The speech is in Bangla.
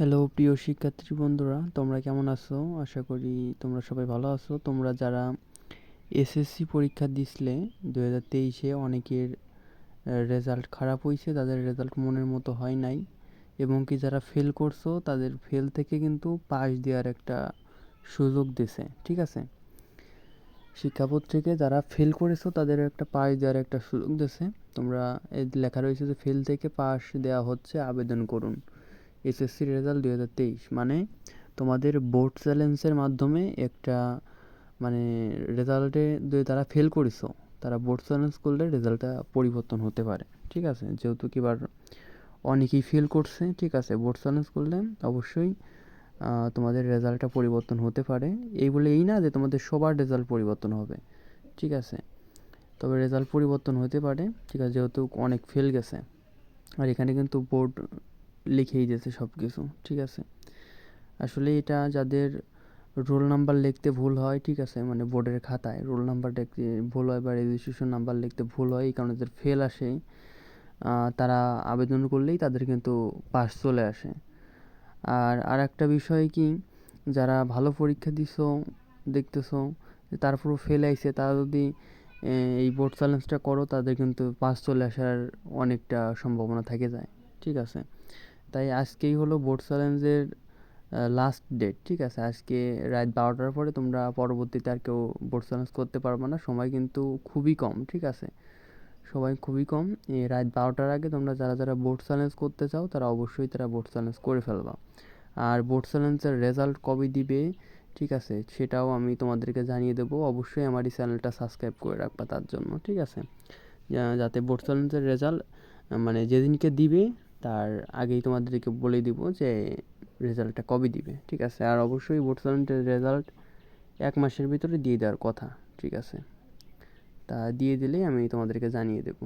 হ্যালো প্রিয় শিক্ষার্থী বন্ধুরা, তোমরা কেমন আছো? আশা করি তোমরা সবাই ভালো আছো। তোমরা যারা এসএসসি পরীক্ষা দিছিলে দু হাজার তেইশে অনেকের রেজাল্ট খারাপ হয়েছে তাদের রেজাল্ট মনের মতো হয় নাই। এবং কি যারা ফেল করছ, তাদের ফেল থেকে কিন্তু পাস দেওয়ার একটা সুযোগ দিছে, ঠিক আছে? শিক্ষাবোধ থেকে যারা ফেল করেছ, তাদের একটা পাস দেওয়ার একটা সুযোগ দিছে। তোমরা লেখা রয়েছে যে ফেল থেকে পাস দেওয়া হচ্ছে, আবেদন করুন। এসএসসি রেজাল্ট দুই হাজার তেইশ। মানে তোমাদের বোর্ড চ্যালেঞ্জের মাধ্যমে একটা মানে রেজাল্টে যদি তারা ফেল করেছ, তারা বোর্ড চ্যালেঞ্জ করলে রেজাল্টটা পরিবর্তন হতে পারে। ঠিক আছে? যেহেতু কি এবার অনেকেই ফেল করছে, ঠিক আছে? বোর্ড চ্যালেঞ্জ করলে অবশ্যই তোমাদের রেজাল্টটা পরিবর্তন হতে পারে। এই বলে এই না যে তোমাদের সবার রেজাল্ট পরিবর্তন হবে। ঠিক আছে? তবে রেজাল্ট পরিবর্তন হতে পারে। ঠিক আছে? যেহেতু অনেক ফেল গেছে। আর এখানে কিন্তু বোর্ড লিখেই দিয়েছে সব কিছু ঠিক আছে? আসলে এটা যাদের রোল নাম্বার লিখতে ভুল হয়, ঠিক আছে? মানে বোর্ডের খাতায় রোল নাম্বার লিখতে ভুল হয় বা রেজিস্ট্রেশন নাম্বার লিখতে ভুল হয়, এই কারণে যাদের ফেল আসে তারা আবেদন করলেই তাদের কিন্তু পাস চলে আসে। আর আর একটা বিষয় কি, যারা ভালো পরীক্ষা দিছো, দেখতেছো তারপরও ফেল আইছে, তারা যদি এই বোর্ড চ্যালেঞ্জটা করো, তাদের কিন্তু পাস চলে আসার অনেকটা সম্ভাবনা থেকে যায়, ঠিক আছে? তাই আজকেই হলো বোর্ড চ্যালেঞ্জের লাস্ট ডেট ঠিক আছে? আজকে রাত বারোটার পরে তোমরা পরবর্তীতে আর কেউ বোর্ড চ্যালেঞ্জ করতে পারবে না। সময় কিন্তু খুবই কম, ঠিক আছে? সময় খুবই কম। রাত বারোটার আগে তোমরা যারা যারা বোর্ড চ্যালেঞ্জ করতে চাও, তারা অবশ্যই তারা বোর্ড চ্যালেঞ্জ করে ফেলবা। আর বোর্ড চ্যালেঞ্জের রেজাল্ট কবে দিবে, ঠিক আছে? সেটাও আমি তোমাদেরকে জানিয়ে দেবো। অবশ্যই আমার এই চ্যানেলটা সাবস্ক্রাইব করে রাখবা তার জন্য, ঠিক আছে? যাতে বোর্ড চ্যালেঞ্জের রেজাল্ট মানে যেদিনকে দিবে তার আগেই তোমাদেরকে বলে দিব যে রেজাল্টটা কবে দিবে, ঠিক আছে? আর অবশ্যই বোর্ড চ্যালেঞ্জের রেজাল্ট এক মাসের ভিতরে দিয়ে দেওয়ার কথা, ঠিক আছে? তা দিয়ে দিলেই আমি তোমাদেরকে জানিয়ে দেবো।